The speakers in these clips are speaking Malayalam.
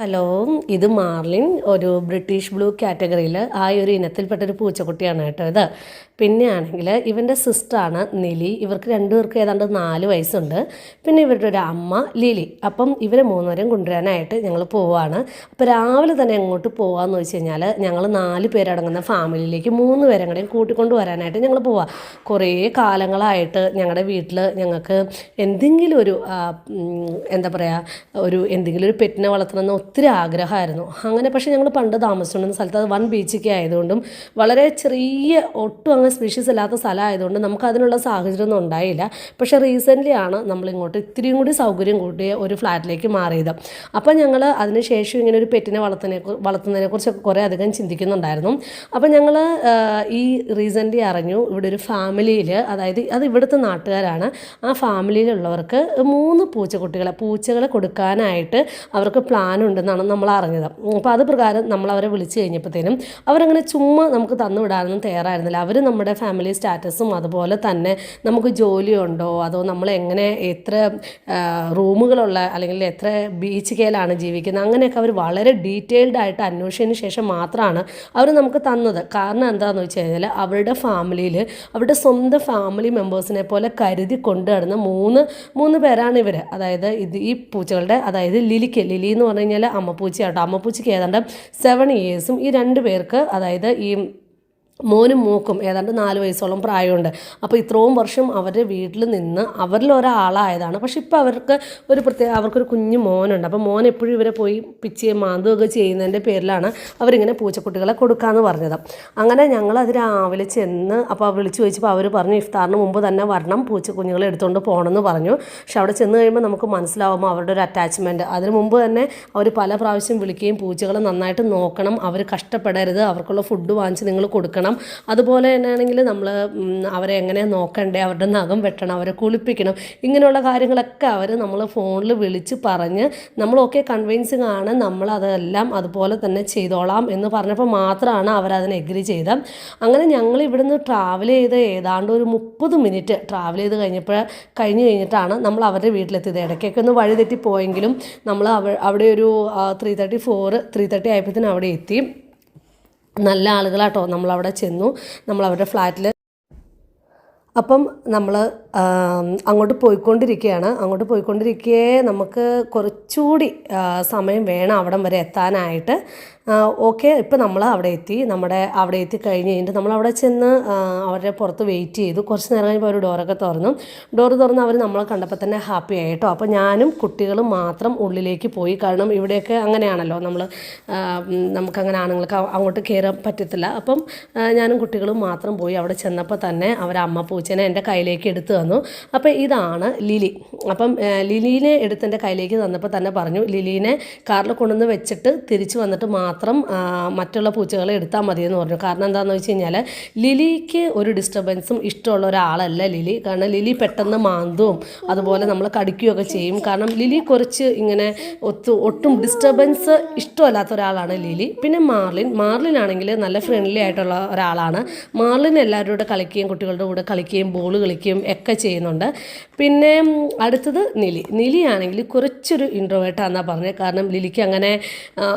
ഹലോ ഇത് മാർലിൻ ഒരു ബ്രിട്ടീഷ് ബ്ലൂ കാറ്റഗറിയിൽ ആ ഒരു ഇനത്തിൽപ്പെട്ട ഒരു പൂച്ചക്കുട്ടിയാണ് കേട്ടോ ഇത്. പിന്നെ ആണെങ്കിൽ ഇവന്റെ സിസ്റ്ററാണ് നിലി. ഇവർക്ക് രണ്ടുപേർക്ക് ഏതാണ്ട് നാല് വയസ്സുണ്ട്. പിന്നെ ഇവരുടെ ഒരു അമ്മ ലിലി. അപ്പം ഇവരെ മൂന്നുപേരും കൊണ്ടുവരാനായിട്ട് ഞങ്ങൾ പോവാണ്. അപ്പോൾ രാവിലെ തന്നെ എങ്ങോട്ട് പോകാമെന്ന് വെച്ച് കഴിഞ്ഞാൽ ഞങ്ങൾ നാല് പേരടങ്ങുന്ന ഫാമിലിയിലേക്ക് മൂന്ന് പേരും കൂടെയും കൂട്ടിക്കൊണ്ട് വരാനായിട്ട് ഞങ്ങൾ പോവാം. കുറേ കാലങ്ങളായിട്ട് ഞങ്ങളുടെ വീട്ടിൽ ഞങ്ങൾക്ക് എന്തെങ്കിലും ഒരു എന്താ പറയുക ഒരു എന്തെങ്കിലും ഒരു പെറ്റിനെ വളർത്തണമെന്ന് ഒത്തിരി ആഗ്രഹമായിരുന്നു. അങ്ങനെ പക്ഷേ ഞങ്ങൾ പണ്ട് താമസിച്ചുകൊണ്ടിരുന്ന സ്ഥലത്ത് അത് വൺ ബീച്ചൊക്കെ ആയതുകൊണ്ടും വളരെ ചെറിയ ഒട്ടും അങ്ങ് സ്പീഷ്യസ് അല്ലാത്ത സ്ഥലമായതുകൊണ്ട് നമുക്ക് അതിനുള്ള സാഹചര്യമൊന്നും ഉണ്ടായില്ല. പക്ഷേ റീസെന്റ്ലി ആണ് നമ്മൾ ഇങ്ങോട്ട് ഇത്തിരിയും കൂടി സൗകര്യം കൂട്ടിയ ഒരു ഫ്ലാറ്റിലേക്ക് മാറിയത്. അപ്പം ഞങ്ങൾ അതിനുശേഷം ഇങ്ങനെ ഒരു പെറ്റിനെ വളർത്തുന്നതിനെ വളർത്തുന്നതിനെ കുറിച്ചൊക്കെ കുറേ അധികം ചിന്തിക്കുന്നുണ്ടായിരുന്നു. അപ്പം ഞങ്ങൾ ഈ റീസെന്റ്ലി അറിഞ്ഞു ഇവിടെ ഒരു ഫാമിലിയിൽ അതായത് അത് ഇവിടുത്തെ നാട്ടുകാരാണ്. ആ ഫാമിലിയിലുള്ളവർക്ക് മൂന്ന് പൂച്ചക്കുട്ടികളെ പൂച്ചകളെ കൊടുക്കാനായിട്ട് അവർക്ക് പ്ലാൻ ഉണ്ടെന്നാണ് നമ്മൾ അറിഞ്ഞത്. അപ്പോൾ അത് പ്രകാരം നമ്മൾ അവരെ വിളിച്ചു കഴിഞ്ഞപ്പോഴത്തേനും അവരങ്ങനെ ചുമ്മാ നമുക്ക് തന്നു വിടാനൊന്നും തയ്യാറായിരുന്നില്ല. അവർ നമ്മുടെ ഫാമിലി സ്റ്റാറ്റസും അതുപോലെ തന്നെ നമുക്ക് ജോലിയുണ്ടോ? അതോ നമ്മൾ എങ്ങനെ എത്ര റൂമുകളുള്ള അല്ലെങ്കിൽ എത്ര ബീച്ച് കേലാണ് ജീവിക്കുന്നത്? അങ്ങനെയൊക്കെ അവർ വളരെ ഡീറ്റെയിൽഡ് ആയിട്ട് അന്വേഷിച്ചതിന് ശേഷം മാത്രമാണ് അവർ നമുക്ക് തന്നത്. കാരണം എന്താണെന്ന് വെച്ച് കഴിഞ്ഞാൽ അവരുടെ ഫാമിലിയിൽ അവരുടെ സ്വന്തം ഫാമിലി മെമ്പേഴ്സിനെ പോലെ കരുതി കൊണ്ടു നടന്ന മൂന്ന് മൂന്ന് പേരാണ് ഇവർ അതായത് ഇത് ഈ പൂച്ചകളുടെ അതായത് ലിലിക്ക്. ലിലി എന്ന് പറഞ്ഞു കഴിഞ്ഞാൽ അമ്മപ്പൂച്ചയാട്ടോ അമ്മപ്പൂച്ചയ്ക്ക് ഏതാണ്ട് സെവൻ ഇയേഴ്സും ഈ രണ്ട് പേർക്ക് അതായത് ഈ മോനും മൂക്കും ഏതാണ്ട് നാല് വയസ്സോളം പ്രായമുണ്ട്. അപ്പോൾ ഇത്രയും വർഷം അവരുടെ വീട്ടിൽ നിന്ന് അവരിൽ ഒരാളായതാണ്. പക്ഷെ ഇപ്പോൾ അവർക്ക് ഒരു പ്രത്യേക അവർക്കൊരു കുഞ്ഞു മോനുണ്ട്. അപ്പോൾ മോൻ എപ്പോഴും ഇവരെ പോയി പിച്ച് മാന്തുകയൊക്കെ ചെയ്യുന്നതിന്റെ പേരിലാണ് അവരിങ്ങനെ പൂച്ചക്കുട്ടികളെ കൊടുക്കാമെന്ന് പറഞ്ഞത്. അങ്ങനെ ഞങ്ങൾ അത് രാവിലെ ചെന്ന് അപ്പോൾ വിളിച്ചു ചോദിച്ചപ്പോൾ അവർ പറഞ്ഞു ഇഫ്താറിന് മുമ്പ് തന്നെ വരണം പൂച്ചക്കുഞ്ഞുങ്ങളെ എടുത്തുകൊണ്ട് പോകണമെന്ന് പറഞ്ഞു. പക്ഷെ അവിടെ ചെന്ന് കഴിയുമ്പോൾ നമുക്ക് മനസ്സിലാവുമ്പോൾ അവരുടെ ഒരു അറ്റാച്ച്മെന്റ് അതിന് മുമ്പ് തന്നെ അവർ പല പ്രാവശ്യം വിളിക്കുകയും പൂച്ചകളെ നന്നായിട്ട് നോക്കണം. അവർ കഷ്ടപ്പെടരുത്. അവർക്കുള്ള ഫുഡ് വാങ്ങിച്ച് നിങ്ങൾ കൊടുക്കണം. അതുപോലെ തന്നെയാണെങ്കിൽ നമ്മൾ അവരെ എങ്ങനെ നോക്കണ്ടേ അവരുടെ നഖം വെട്ടണം അവരെ കുളിപ്പിക്കണം ഇങ്ങനെയുള്ള കാര്യങ്ങളൊക്കെ അവർ നമ്മൾ ഫോണിൽ വിളിച്ച് പറഞ്ഞ് നമ്മളൊക്കെ കൺവിൻസിങ് ആണ് നമ്മൾ അതെല്ലാം അതുപോലെ തന്നെ ചെയ്തോളാം എന്ന് പറഞ്ഞപ്പോൾ മാത്രമാണ് അവരതിനെ എഗ്രി ചെയ്തത്. അങ്ങനെ ഞങ്ങൾ ഇവിടുന്ന് ട്രാവൽ ചെയ്ത് ഏതാണ്ട് ഒരു മുപ്പത് മിനിറ്റ് ട്രാവൽ ചെയ്ത് കഴിഞ്ഞപ്പോൾ കഴിഞ്ഞ് കഴിഞ്ഞിട്ടാണ് നമ്മൾ അവരുടെ വീട്ടിലെത്തിയത്. ഇടയ്ക്കൊക്കെ ഒന്ന് വഴി തെറ്റി പോയെങ്കിലും നമ്മൾ അവ അവിടെ ഒരു three thirty four three thirty ആയപ്പോഴത്തേനും അവിടെ എത്തി. നല്ല ആളുകളാട്ടോ നമ്മളവിടെ ചെന്നു. നമ്മളവരുടെ ഫ്ലാറ്റിൽ അപ്പം നമ്മൾ അങ്ങോട്ട് പോയിക്കൊണ്ടിരിക്കുകയാണ്. അങ്ങോട്ട് പോയിക്കൊണ്ടിരിക്കേ നമുക്ക് കുറച്ചുകൂടി സമയം വേണം അവിടം വരെ എത്താനായിട്ട്. ഓക്കെ ഇപ്പം നമ്മൾ അവിടെ എത്തി. നമ്മുടെ അവിടെ എത്തി കഴിഞ്ഞ് കഴിഞ്ഞിട്ട് നമ്മൾ അവിടെ ചെന്ന് അവരുടെ പുറത്ത് വെയിറ്റ് ചെയ്തു. കുറച്ച് നേരം കഴിഞ്ഞപ്പോൾ അവർ ഡോറൊക്കെ തുറന്നു. ഡോറ് തുറന്ന് അവർ നമ്മളെ കണ്ടപ്പോൾ തന്നെ ഹാപ്പി ആയിട്ടോ അപ്പോൾ ഞാനും കുട്ടികളും മാത്രം ഉള്ളിലേക്ക് പോയി. കാരണം ഇവിടെയൊക്കെ അങ്ങനെയാണല്ലോ. നമ്മൾ നമുക്കങ്ങനെ ആണുങ്ങൾക്ക് അങ്ങോട്ട് കയറാൻ പറ്റത്തില്ല. അപ്പം ഞാനും കുട്ടികളും മാത്രം പോയി അവിടെ ചെന്നപ്പോൾ തന്നെ അവരമ്മ അമ്മ പൂച്ചനെ എന്റെ കയ്യിലേക്ക് എടുത്തു തന്നു. അപ്പോൾ ഇതാണ് ലിലി. അപ്പം ലിലീനെ എടുത്ത് എന്റെ കയ്യിലേക്ക് തന്നപ്പോൾ തന്നെ പറഞ്ഞു ലിലീനെ കാറിൽ കൊണ്ടുവന്ന് വെച്ചിട്ട് തിരിച്ചു വന്നിട്ട് മാത്രം മറ്റുള്ള പൂച്ചകളെ എടുത്താൽ മതിയെന്ന് പറഞ്ഞു. കാരണം എന്താണെന്ന് വെച്ച് കഴിഞ്ഞാൽ ലിലിക്ക് ഒരു ഡിസ്റ്റർബൻസും ഇഷ്ടമുള്ള ഒരാളല്ല ലിലി. കാരണം ലിലി പെട്ടെന്ന് മാന്തും അതുപോലെ നമ്മൾ കടിക്കുകയൊക്കെ ചെയ്യും. കാരണം ലിലി കുറച്ച് ഇങ്ങനെ ഒത്തു ഒട്ടും ഡിസ്റ്റർബൻസ് ഇഷ്ടമല്ലാത്ത ഒരാളാണ് ലിലി. പിന്നെ മാർലിൻ മാർലിൻ ആണെങ്കിൽ നല്ല ഫ്രണ്ട്ലി ആയിട്ടുള്ള ഒരാളാണ്. മാർലിൻ എല്ലാവരുടെ കളിക്കുകയും കുട്ടികളുടെ കൂടെ കളിക്കുകയും ബോൾ കളിക്കുകയും ഒക്കെ ചെയ്യുന്നുണ്ട്. പിന്നെ അടുത്തത് നിലി. നിലിയാണെങ്കിൽ കുറച്ചൊരു ഇൻട്രോവേർട്ടാണെന്നാണ് പറഞ്ഞത് കാരണം ലിലിക്ക് അങ്ങനെ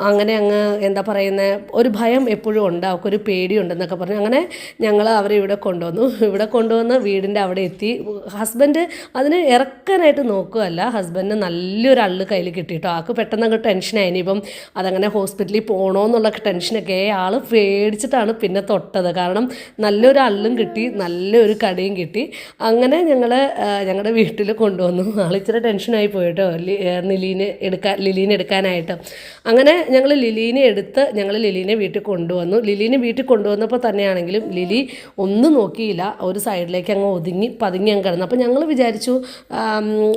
അങ്ങനെ അങ്ങ് എന്താ പറയുന്നത് ഒരു ഭയം എപ്പോഴും ഉണ്ട്. അവർക്കൊരു പേടിയുണ്ടെന്നൊക്കെ പറഞ്ഞു അങ്ങനെ ഞങ്ങൾ അവരെ ഇവിടെ കൊണ്ടുവന്നു. ഇവിടെ കൊണ്ടുവന്ന് വീടിന്റെ അവിടെ എത്തി. ഹസ്ബൻഡ് അതിന് ഇറക്കാനായിട്ട് നോക്കുകയല്ല. ഹസ്ബൻഡിന് നല്ലൊരു അള്ളു കയ്യിൽ കിട്ടിയിട്ടോ. ആൾക്ക് പെട്ടെന്ന് അങ്ങ് ടെൻഷനായി. ഇനിയിപ്പം അതങ്ങനെ ഹോസ്പിറ്റലിൽ പോകണമെന്നുള്ള ടെൻഷനൊക്കെ ആൾ പേടിച്ചിട്ടാണ് പിന്നെ തൊട്ടത്. കാരണം നല്ലൊരു അള്ളും കിട്ടി. നല്ലൊരു കടയും കിട്ടി. അങ്ങനെ ഞങ്ങൾ ഞങ്ങളുടെ വീട്ടിൽ കൊണ്ടുവന്നു. ആൾ ഇച്ചിരി ടെൻഷനായി പോയിട്ടോ. ലി- ഏ, നിലീനെ എടുക്കാൻ ലിലീനെ എടുക്കാനായിട്ട്. അങ്ങനെ ഞങ്ങൾ ലിലീനെ എടുത്ത് ഞങ്ങൾ ലിലീനെ വീട്ടിൽ കൊണ്ടുവന്നു. ലിലീനെ വീട്ടിൽ കൊണ്ടുവന്നപ്പോൾ തന്നെയാണെങ്കിലും ലിലി ഒന്നും നോക്കിയില്ല. ഒരു സൈഡിലേക്ക് അങ്ങ് ഒതുങ്ങി പതുങ്ങി അങ്ങ് കിടന്നു. അപ്പോൾ ഞങ്ങൾ വിചാരിച്ചു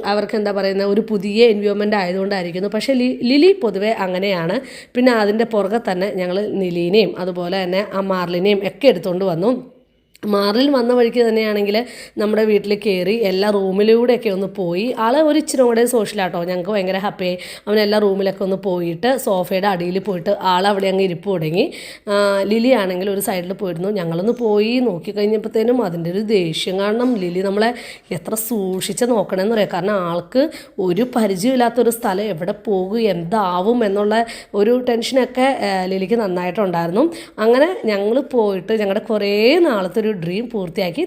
അവർക്ക് എന്താ പറയുന്നത് ഒരു പുതിയ എൻവയോൺമെന്റ് ആയതുകൊണ്ടായിരിക്കുന്നു. പക്ഷേ ലിലി പൊതുവെ അങ്ങനെയാണ്. പിന്നെ അതിന്റെ പുറകെ തന്നെ ഞങ്ങൾ നിലീനെയും അതുപോലെ തന്നെ ആ മാർലിനെയും ഒക്കെ എടുത്തുകൊണ്ട് വന്നു. മാറിൽ വന്ന വഴിക്ക് തന്നെയാണെങ്കിൽ നമ്മുടെ വീട്ടിൽ കയറി എല്ലാ റൂമിലൂടെയൊക്കെ ഒന്ന് പോയി. ആളെ ഒരു ഇച്ചിരി കൂടെ സോഷ്യലാട്ടോ. ഞങ്ങൾക്ക് ഭയങ്കര ഹാപ്പിയായി അവൻ എല്ലാ റൂമിലൊക്കെ ഒന്ന് പോയിട്ട് സോഫയുടെ അടിയിൽ പോയിട്ട് ആൾ അവിടെ അങ്ങ് ഇരിപ്പ് തുടങ്ങി. ലിലി ആണെങ്കിൽ ഒരു സൈഡിൽ പോയിരുന്നു. ഞങ്ങളൊന്ന് പോയി നോക്കി കഴിഞ്ഞപ്പോഴത്തേനും അതിന്റെ ഒരു ദേഷ്യം കാരണം ലിലി നമ്മളെ എത്ര സൂക്ഷിച്ച് നോക്കണമെന്ന് പറയാം കാരണം ആൾക്ക് ഒരു പരിചയമില്ലാത്തൊരു സ്ഥലം എവിടെ പോകും എന്താവും എന്നുള്ള ഒരു ടെൻഷനൊക്കെ ലിലിക്ക് നന്നായിട്ടുണ്ടായിരുന്നു. അങ്ങനെ ഞങ്ങൾ പോയിട്ട് ഞങ്ങളുടെ കുറേ നാളത്തെ ഒരു ഡ്രീം പൂർത്തിയാക്കി